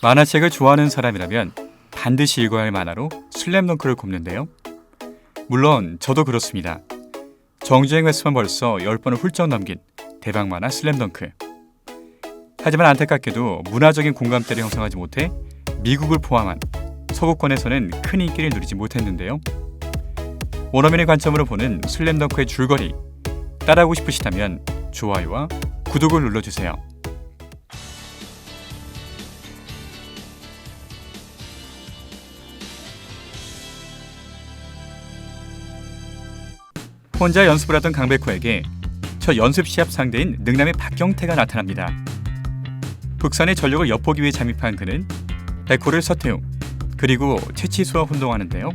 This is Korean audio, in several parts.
만화책을 좋아하는 사람이라면 반드시 읽어야 할 만화로 슬램덩크를 꼽는데요. 물론 저도 그렇습니다. 정주행 횟수만 벌써 10번을 훌쩍 넘긴 대박 만화 슬램덩크. 하지만 안타깝게도 문화적인 공감대를 형성하지 못해 미국을 포함한 서구권에서는 큰 인기를 누리지 못했는데요. 원어민의 관점으로 보는 슬램덩크의 줄거리 따라하고 싶으시다면 좋아요와 구독을 눌러주세요. 혼자 연습을 하던 강백호에게 첫 연습 시합 상대인 능남의 박경태가 나타납니다. 북산의 전력을 엿보기 위해 잠입한 그는 백호를 서태웅 그리고 최치수와 혼동하는데요.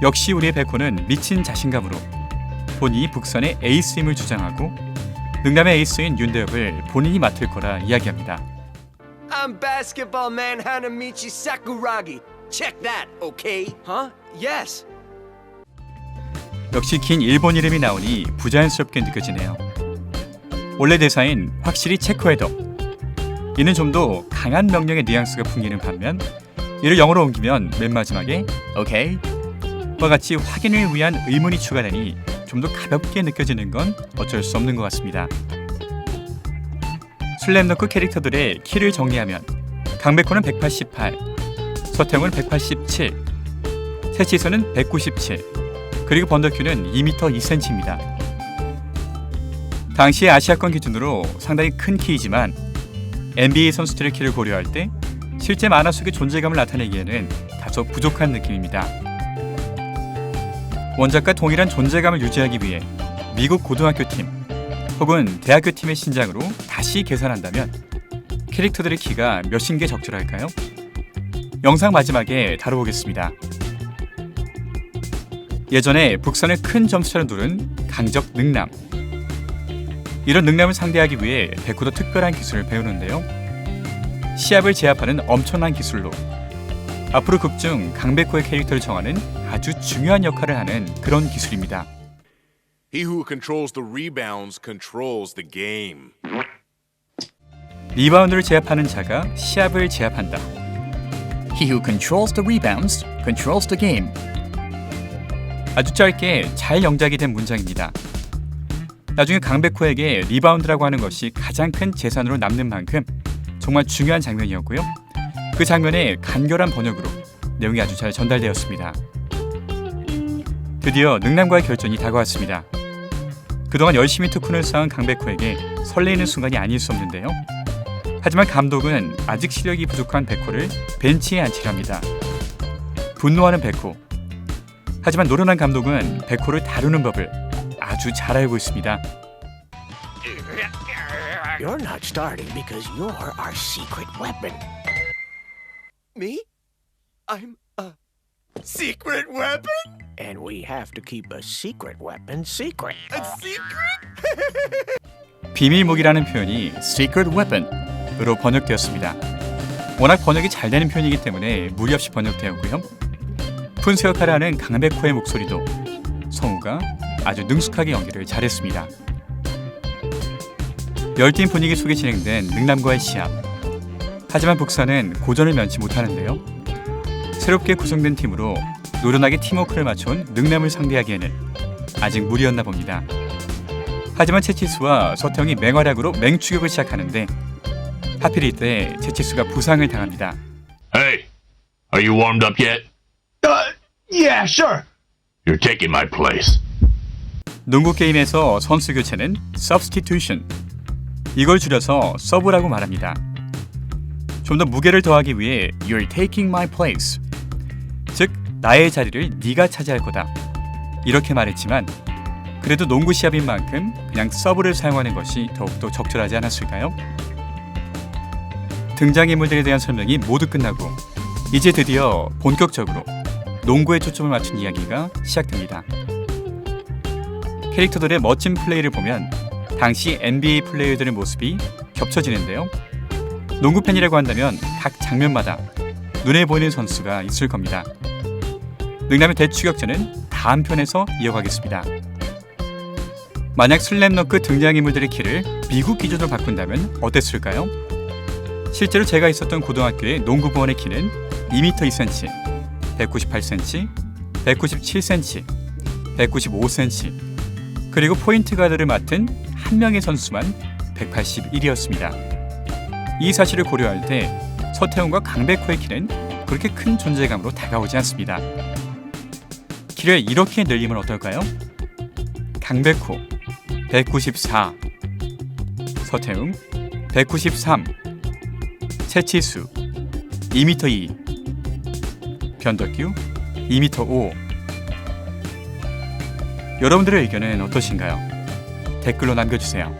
역시 우리의 백호는 미친 자신감으로 본인이 북산의 에이스임을 주장하고 능남의 에이스인 윤대엽을 본인이 맡을 거라 이야기합니다. I'm basketball man Hanamichi Sakuragi. Check that, okay? Huh? Yes. 역시 긴 일본 이름이 나오니 부자연스럽게 느껴지네요. 원래 대사인 확실히 체크헤더. 이는 좀 더 강한 명령의 뉘앙스가 풍기는 반면 이를 영어로 옮기면 맨 마지막에 오케이 와 같이 확인을 위한 의문이 추가되니 좀 더 가볍게 느껴지는 건 어쩔 수 없는 것 같습니다. 슬램덩크 캐릭터들의 키를 정리하면 강백호는 188, 서태웅은 187, 세치선은 197, 그리고 번더큐는 2m 2cm입니다. 당시 아시아권 기준으로 상당히 큰 키이지만 NBA 선수들의 키를 고려할 때 실제 만화 속의 존재감을 나타내기에는 다소 부족한 느낌입니다. 원작과 동일한 존재감을 유지하기 위해 미국 고등학교 팀 혹은 대학교 팀의 신장으로 다시 계산한다면 캐릭터들의 키가 몇인 게 적절할까요? 영상 마지막에 다뤄보겠습니다. 예전에 북선을 큰 점수차로 누른 강적 능남. 이런 능남을 상대하기 위해 백호도 특별한 기술을 배우는데요. 시합을 제압하는 엄청난 기술로 앞으로 극중 강백호의 캐릭터를 정하는 아주 중요한 역할을 하는 그런 기술입니다. He who controls the rebounds controls the game. 리바운드를 제압하는 자가 시합을 제압한다. He who controls the rebounds controls the game. 아주 짧게 잘 영작이 된 문장입니다. 나중에 강백호에게 리바운드라고 하는 것이 가장 큰 재산으로 남는 만큼 정말 중요한 장면이었고요. 그 장면의 간결한 번역으로 내용이 아주 잘 전달되었습니다. 드디어 능남과의 결전이 다가왔습니다. 그동안 열심히 특훈을 쌓은 강백호에게 설레이는 순간이 아닐 수 없는데요. 하지만 감독은 아직 실력이 부족한 백호를 벤치에 앉히랍니다. 분노하는 백호. 하지만 노련한 감독은 백호를 다루는 법을 아주 잘 알고 있습니다. You're not starting because you're our secret weapon. Me? I'm a secret weapon? And we have to keep a secret weapon secret. A secret? 비밀 무기라는 표현이 secret weapon으로 번역되었습니다. 워낙 번역이 잘 되는 표현이기 때문에 무리 없이 번역되었고요. 푼수 역할을 하는 강백호의 목소리도 성우가 아주 능숙하게 연기를 잘했습니다. 열띤 분위기 속에 진행된 능남과의 시합. 하지만 북산은 고전을 면치 못하는데요. 새롭게 구성된 팀으로 노련하게 팀워크를 맞춘 능남을 상대하기에는 아직 무리였나 봅니다. 하지만 채치수와 서태웅이 맹활약으로 맹추격을 시작하는데 하필 이때 채치수가 부상을 당합니다. Hey, are you warmed up yet? Yeah, sure. You're taking my place. 농구 게임에서 선수 교체는 substitution. 이걸 줄여서 서브라고 말합니다. 좀 더 무게를 더하기 위해 you're taking my place. 즉 나의 자리를 네가 차지할 거다. 이렇게 말했지만 그래도 농구 시합인 만큼 그냥 서브를 사용하는 것이 더욱더 적절하지 않았을까요? 등장인물들에 대한 설명이 모두 끝나고 이제 드디어 본격적으로 농구에 초점을 맞춘 이야기가 시작됩니다. 캐릭터들의 멋진 플레이를 보면 당시 NBA 플레이어들의 모습이 겹쳐지는데요. 농구 팬이라고 한다면 각 장면마다 눈에 보이는 선수가 있을 겁니다. 능남의 대추격전은 다음 편에서 이어가겠습니다. 만약 슬램덩크 등장인물들의 키를 미국 기준으로 바꾼다면 어땠을까요? 실제로 제가 있었던 고등학교의 농구부원의 키는 2m 2cm, 198cm, 197cm, 195cm, 그리고 포인트 가드를 맡은 한 명의 선수만 181이었습니다. 이 사실을 고려할 때 서태웅과 강백호의 키는 그렇게 큰 존재감으로 다가오지 않습니다. 키를 이렇게 늘리면 어떨까요? 강백호 194, 서태웅 193, 채치수 2m 2, 변덕규 2m 5. 여러분들의 의견은 어떠신가요? 댓글로 남겨주세요.